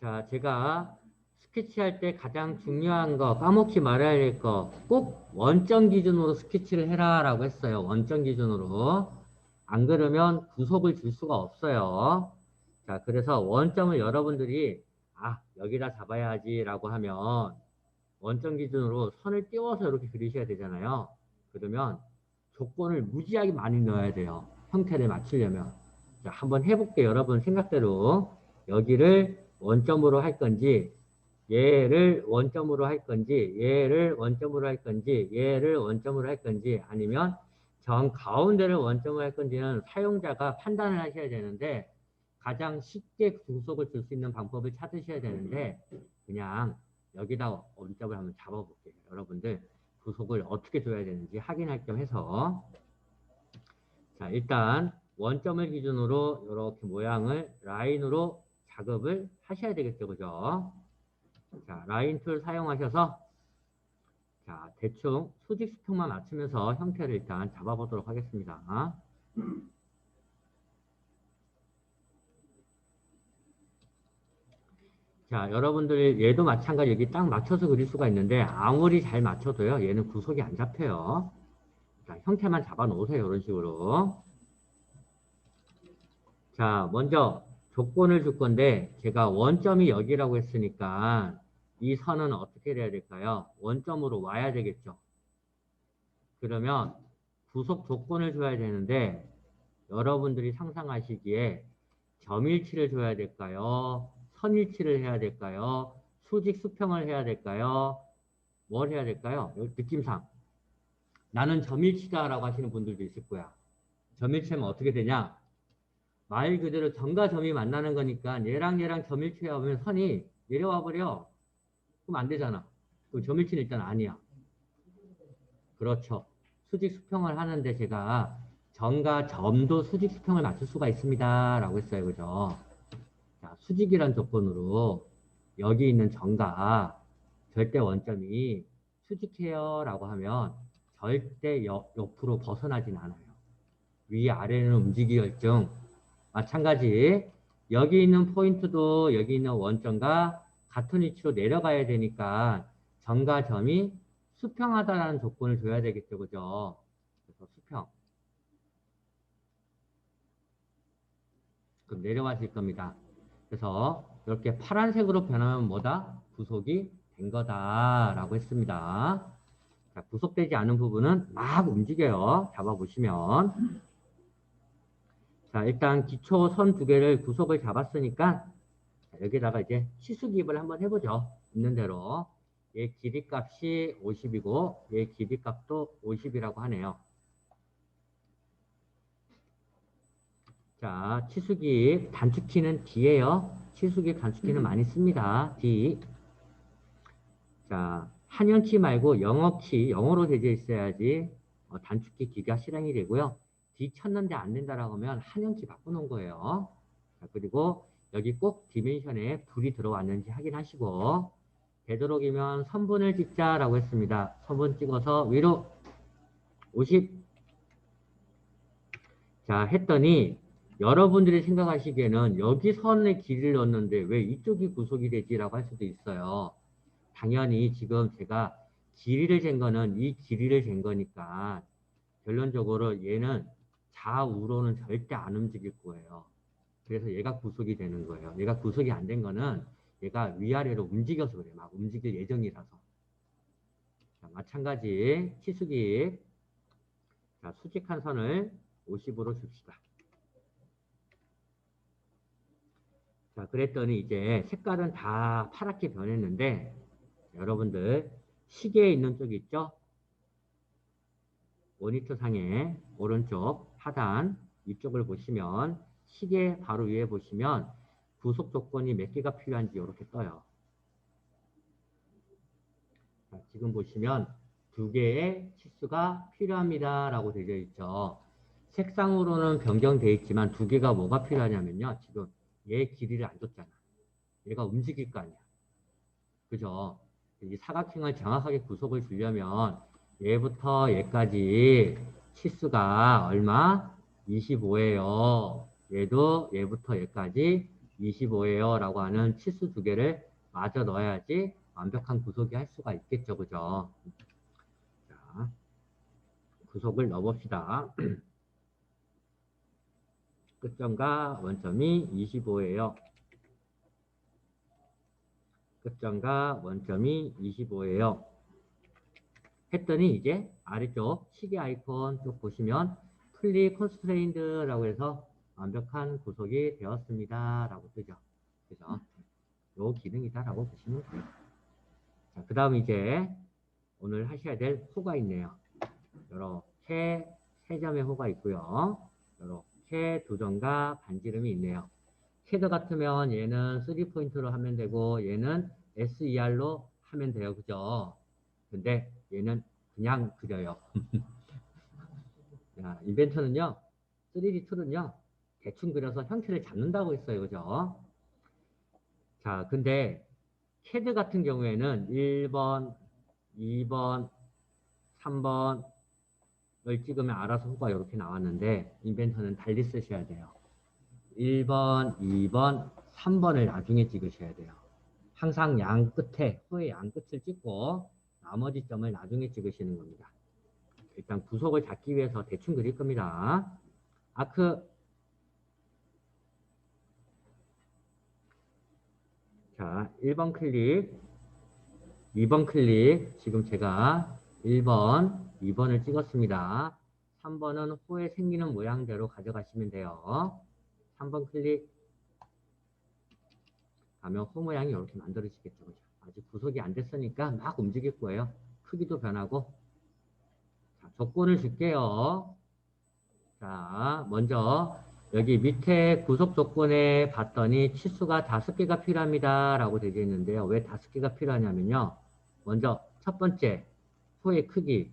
자, 제가 스케치할 때 가장 중요한 거, 까먹지 말아야 될 거, 꼭 원점 기준으로 스케치를 해라라고 했어요. 원점 기준으로. 안 그러면 구속을 줄 수가 없어요. 자, 그래서 원점을 여러분들이 아, 여기다 잡아야지라고 하면 원점 기준으로 선을 띄워서 이렇게 그리셔야 되잖아요. 그러면 조건을 무지하게 많이 넣어야 돼요. 형태를 맞추려면. 자, 한번 해볼게요. 여러분 생각대로 여기를 원점으로 할 건지 얘를 원점으로 할 건지 얘를 원점으로 할 건지 얘를 원점으로 할 건지 아니면 정 가운데를 원점으로 할 건지는 사용자가 판단을 하셔야 되는데 가장 쉽게 구속을 줄 수 있는 방법을 찾으셔야 되는데 그냥 여기다 원점을 한번 잡아볼게요. 여러분들 구속을 어떻게 줘야 되는지 확인할 겸 해서 자 일단 원점을 기준으로 이렇게 모양을 라인으로 작업을 하셔야 되겠죠. 그죠? 자, 라인 툴 사용하셔서 자, 대충 수직 수평만 맞추면서 형태를 일단 잡아보도록 하겠습니다. 자, 여러분들 얘도 마찬가지 여기 딱 맞춰서 그릴 수가 있는데 아무리 잘 맞춰도요. 얘는 구속이 안 잡혀요. 자, 형태만 잡아 놓으세요. 이런 식으로. 자, 먼저 조건을 줄 건데 제가 원점이 여기라고 했으니까 이 선은 어떻게 돼야 될까요? 원점으로 와야 되겠죠. 그러면 구속 조건을 줘야 되는데 여러분들이 상상하시기에 점일치를 줘야 될까요? 선일치를 해야 될까요? 수직 수평을 해야 될까요? 뭘 해야 될까요? 느낌상 나는 점일치다라고 하시는 분들도 있을 거야. 점일치면 어떻게 되냐? 말 그대로 점과 점이 만나는 거니까 얘랑 얘랑 점일치에 하면 선이 내려와 버려. 그럼 안 되잖아. 그럼 점일치는 일단 아니야. 그렇죠. 수직 수평을 하는데 제가 점과 점도 수직 수평을 맞출 수가 있습니다. 라고 했어요. 그죠? 자, 수직이란 조건으로 여기 있는 점과 절대 원점이 수직해요. 라고 하면 절대 옆, 옆으로 벗어나진 않아요. 위 아래는 움직이 결정. 마찬가지 여기 있는 포인트도 여기 있는 원점과 같은 위치로 내려가야 되니까 점과 점이 수평하다라는 조건을 줘야 되겠죠. 그죠? 그래서 수평. 그럼 내려가실 겁니다. 그래서 이렇게 파란색으로 변하면 뭐다? 구속이 된 거다라고 했습니다. 자, 구속되지 않은 부분은 막 움직여요. 잡아보시면. 자, 일단 기초 선 두 개를 구속을 잡았으니까 자, 여기다가 이제 치수기입을 한번 해보죠. 있는 대로. 얘 길이 값이 50이고 얘 길이 값도 50이라고 하네요. 자, 치수기 단축키는 D예요. 치수기 단축키는 많이 씁니다. D. 자, 한영키 말고 영어키, 영어로 되어 있어야지 어, 단축키 기가 실행이 되고요. D 쳤는데 안 된다라고 하면 한영키 바꿔놓은 거예요. 자, 그리고 여기 꼭 디멘션에 불이 들어왔는지 확인하시고 되도록이면 선분을 찍자라고 했습니다. 선분 찍어서 위로 50. 자, 했더니 여러분들이 생각하시기에는 여기 선의 길이를 넣었는데 왜 이쪽이 구속이 되지라고 할 수도 있어요. 당연히 지금 제가 길이를 잰 거는 이 길이를 잰 거니까 결론적으로 얘는 좌우로는 절대 안 움직일 거예요. 그래서 얘가 구속이 되는 거예요. 얘가 구속이 안 된 거는 얘가 위아래로 움직여서 그래. 막 움직일 예정이라서. 자, 마찬가지 치수기. 자, 수직한 선을 50으로 줍시다. 자, 그랬더니 이제 색깔은 다 파랗게 변했는데 여러분들 시계에 있는 쪽 있죠? 모니터 상에 오른쪽 하단 이쪽을 보시면 시계 바로 위에 보시면 구속 조건이 몇 개가 필요한지 이렇게 떠요. 자, 지금 보시면 두 개의 치수가 필요합니다. 라고 되어 있죠. 색상으로는 변경되어 있지만 두 개가 뭐가 필요하냐면요. 지금 얘 길이를 안 줬잖아. 얘가 움직일 거 아니야. 그죠? 이 사각형을 정확하게 구속을 주려면 얘부터 얘까지 치수가 얼마? 25예요. 얘도 얘부터 얘까지 25예요 라고 하는 치수 두 개를 마저 넣어야지 완벽한 구속이 할 수가 있겠죠. 그죠? 자, 구속을 넣어봅시다. 끝점과 원점이 25예요. 끝점과 원점이 25예요. 했더니 이제 아래쪽 시계 아이콘 쪽 보시면 플리 컨스트레인드라고 해서 완벽한 구속이 되었습니다. 라고 뜨죠. 그죠? 요 기능이다라고 보시면 돼요. 자, 그 다음 이제 오늘 하셔야 될 호가 있네요. 이렇게 세 점의 호가 있고요. 이렇게 두 점과 반지름이 있네요. 캐드 같으면 얘는 3포인트로 하면 되고 얘는 SER로 하면 돼요. 그죠? 근데 얘는 그냥 그려요. 야, 인벤터는요. 3D 툴은요. 대충 그려서 형태를 잡는다고 했어요. 그죠? 자, 근데 캐드 같은 경우에는 1번, 2번, 3번을 찍으면 알아서 호가 이렇게 나왔는데 인벤터는 달리 쓰셔야 돼요. 1번, 2번, 3번을 나중에 찍으셔야 돼요. 항상 양 끝에, 호의 양 끝을 찍고 나머지 점을 나중에 찍으시는 겁니다. 일단 구속을 잡기 위해서 대충 그릴 겁니다. 아크 자, 1번 클릭, 2번 클릭, 지금 제가 1번, 2번을 찍었습니다. 3번은 호에 생기는 모양대로 가져가시면 돼요. 3번 클릭, 하면 호 모양이 이렇게 만들어지겠죠. 그죠? 아직 구속이 안 됐으니까 막 움직일 거예요. 크기도 변하고. 자, 조건을 줄게요. 자, 먼저 여기 밑에 구속 조건에 봤더니 치수가 다섯 개가 필요합니다. 라고 되어 있는데요. 왜 다섯 개가 필요하냐면요. 먼저 첫 번째, 호의 크기.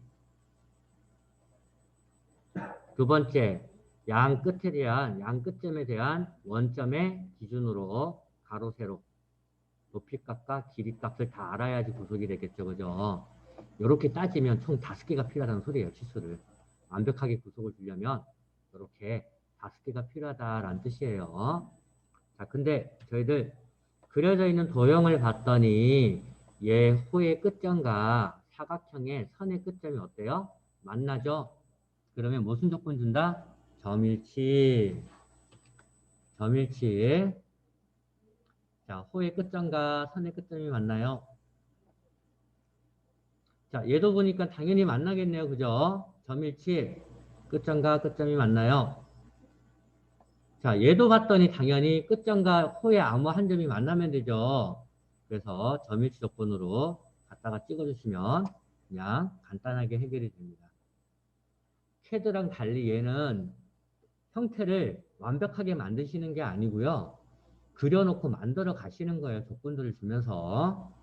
두 번째, 양 끝에 대한, 양 끝점에 대한 원점의 기준으로 가로, 세로, 높이 값과 길이 값을 다 알아야지 구속이 되겠죠. 그죠? 이렇게 따지면 총 다섯 개가 필요하다는 소리예요. 치수를. 완벽하게 구속을 주려면 이렇게 다섯 개가 필요하다라는 뜻이에요. 자, 근데 저희들 그려져 있는 도형을 봤더니 얘 호의 끝점과 사각형의 선의 끝점이 어때요? 만나죠? 그러면 무슨 조건 준다? 점일치. 점일치. 자, 호의 끝점과 선의 끝점이 만나요. 자, 얘도 보니까 당연히 만나겠네요. 그죠? 점일치. 끝점과 끝점이 만나요. 자, 얘도 봤더니 당연히 끝점과 호의 아무 한 점이 만나면 되죠. 그래서 점일치 조건으로 갖다가 찍어주시면 그냥 간단하게 해결이 됩니다. 캐드랑 달리 얘는 형태를 완벽하게 만드시는 게 아니고요. 그려놓고 만들어 가시는 거예요. 조건들을 주면서.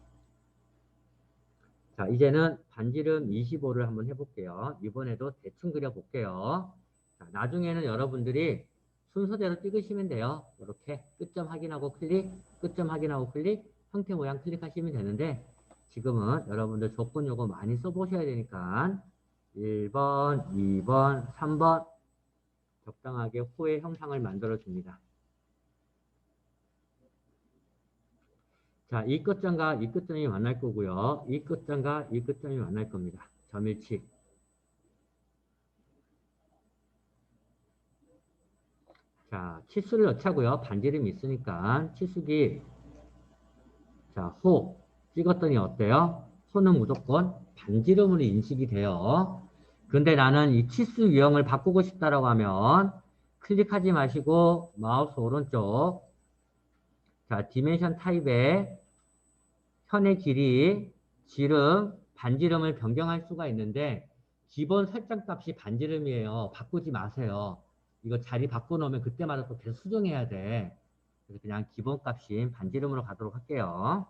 자, 이제는 반지름 25를 한번 해볼게요. 이번에도 대충 그려볼게요. 자, 나중에는 여러분들이 순서대로 찍으시면 돼요. 이렇게 끝점 확인하고 클릭, 끝점 확인하고 클릭, 형태 모양 클릭하시면 되는데 지금은 여러분들 조건 요거 많이 써보셔야 되니까 1번, 2번, 3번 적당하게 호의 형상을 만들어 줍니다. 자, 이 끝점과 이 끝점이 만날 거고요. 이 끝점과 이 끝점이 만날 겁니다. 점일치. 자, 치수를 넣자고요. 반지름이 있으니까 치수기 자, 호 찍었더니 어때요? 호는 무조건 반지름으로 인식이 돼요. 근데 나는 이 치수 유형을 바꾸고 싶다라고 하면 클릭하지 마시고 마우스 오른쪽 자, 디멘션 타입에 현의 길이, 지름, 반지름을 변경할 수가 있는데 기본 설정 값이 반지름이에요. 바꾸지 마세요. 이거 자리 바꿔놓으면 그때마다 또 계속 수정해야 돼. 그래서 그냥 기본값인 반지름으로 가도록 할게요.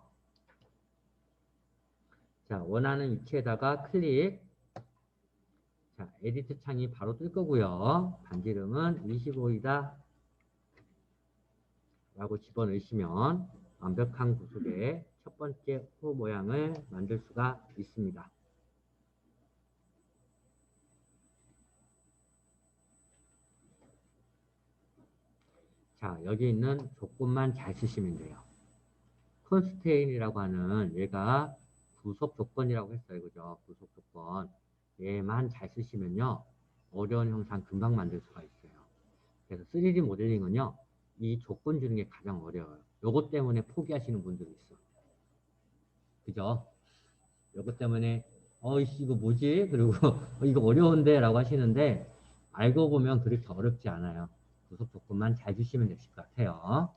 자, 원하는 위치에다가 클릭. 자, 에디트 창이 바로 뜰 거고요. 반지름은 25이다. 라고 집어넣으시면 완벽한 구속의 첫 번째 호 모양을 만들 수가 있습니다. 자, 여기 있는 조건만 잘 쓰시면 돼요. 컨스테인이라고 하는 얘가 구속 조건이라고 했어요. 그죠? 구속 조건. 얘만 잘 쓰시면요. 어려운 형상 금방 만들 수가 있어요. 그래서 3D 모델링은요. 이 조건 주는 게 가장 어려워요. 요것 때문에 포기하시는 분들이 있어. 그죠? 요것 때문에 어이씨 이거 뭐지? 그리고 어, 이거 어려운데 라고 하시는데 알고 보면 그렇게 어렵지 않아요. 구속 조건만 잘 주시면 되실 것 같아요.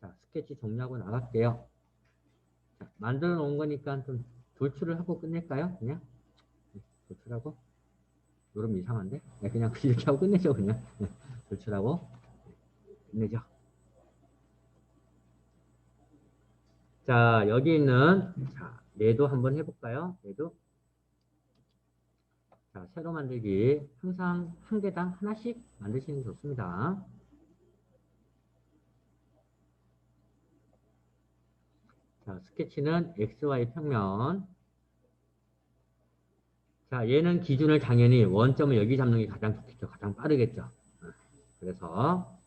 자, 스케치 정리하고 나갈게요. 자, 만들어 놓은 거니까 좀 돌출을 하고 끝낼까요? 그냥? 네, 돌출하고. 요럼 이상한데? 네, 그냥 이렇게 하고 끝내죠, 그냥. 네, 돌출하고. 네, 끝내죠. 자, 여기 있는, 자, 얘도 한번 해볼까요? 얘도. 자, 세로 만들기. 항상 한 개당 하나씩 만드시는 게 좋습니다. 자, 스케치는 XY 평면. 자, 얘는 기준을 당연히 원점을 여기 잡는 게 가장 좋겠죠. 가장 빠르겠죠. 어, 그래서,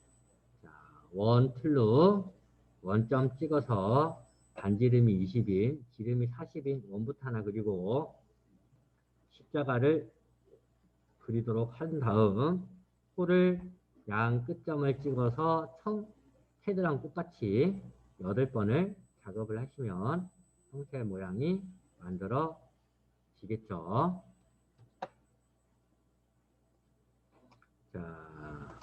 자, 원 틀로 원점 찍어서 반지름이 20인, 지름이 40인 원부터 하나 그리고 십자가를 그리도록 한 다음 코를 양 끝점을 찍어서 청 헤드랑 똑같이 8번을 작업을 하시면 형태 모양이 만들어지겠죠. 자,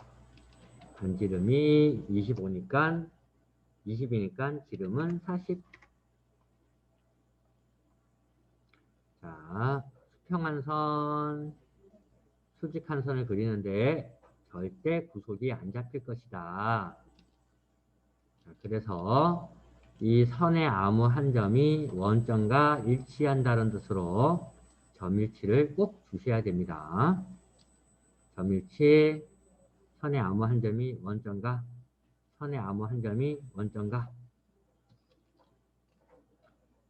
반지름이 25니까 20이니까 지름은 40. 자, 수평한 선, 수직한 선을 그리는데 절대 구속이 안 잡힐 것이다. 자, 그래서 이 선의 아무 한 점이 원점과 일치한다는 뜻으로 점일치를 꼭 주셔야 됩니다. 점일치, 선의 아무 한 점이 원점과 선의 아무 한 점이 원점과.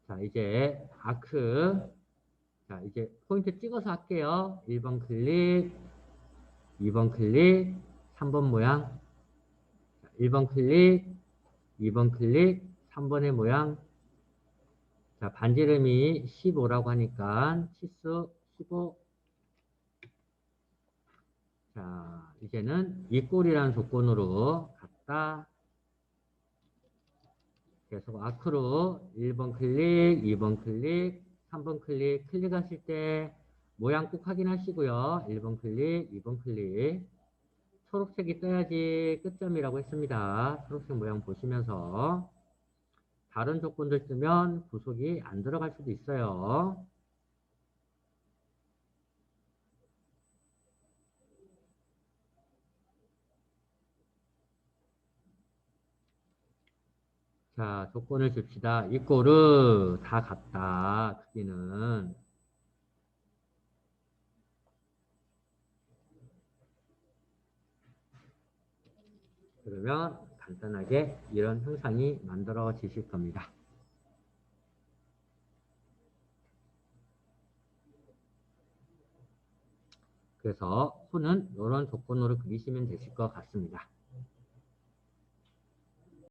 자 이제 아크. 자 이제 포인트 찍어서 할게요. 1번 클릭 2번 클릭 3번 모양. 자, 1번 클릭 2번 클릭 3번의 모양. 자 반지름이 15라고 하니까 치수 15 자, 이제는 이 꼴이라는 조건으로 갔다. 계속 아크로 1번 클릭, 2번 클릭, 3번 클릭, 클릭하실 때 모양 꼭 확인하시고요. 1번 클릭, 2번 클릭. 초록색이 떠야지 끝점이라고 했습니다. 초록색 모양 보시면서 다른 조건들 뜨면 구속이 안 들어갈 수도 있어요. 자, 조건을 줍시다. 이꼬르 다 같다. 크기는. 그러면 간단하게 이런 형상이 만들어지실 겁니다. 그래서 코는 이런 조건으로 그리시면 되실 것 같습니다.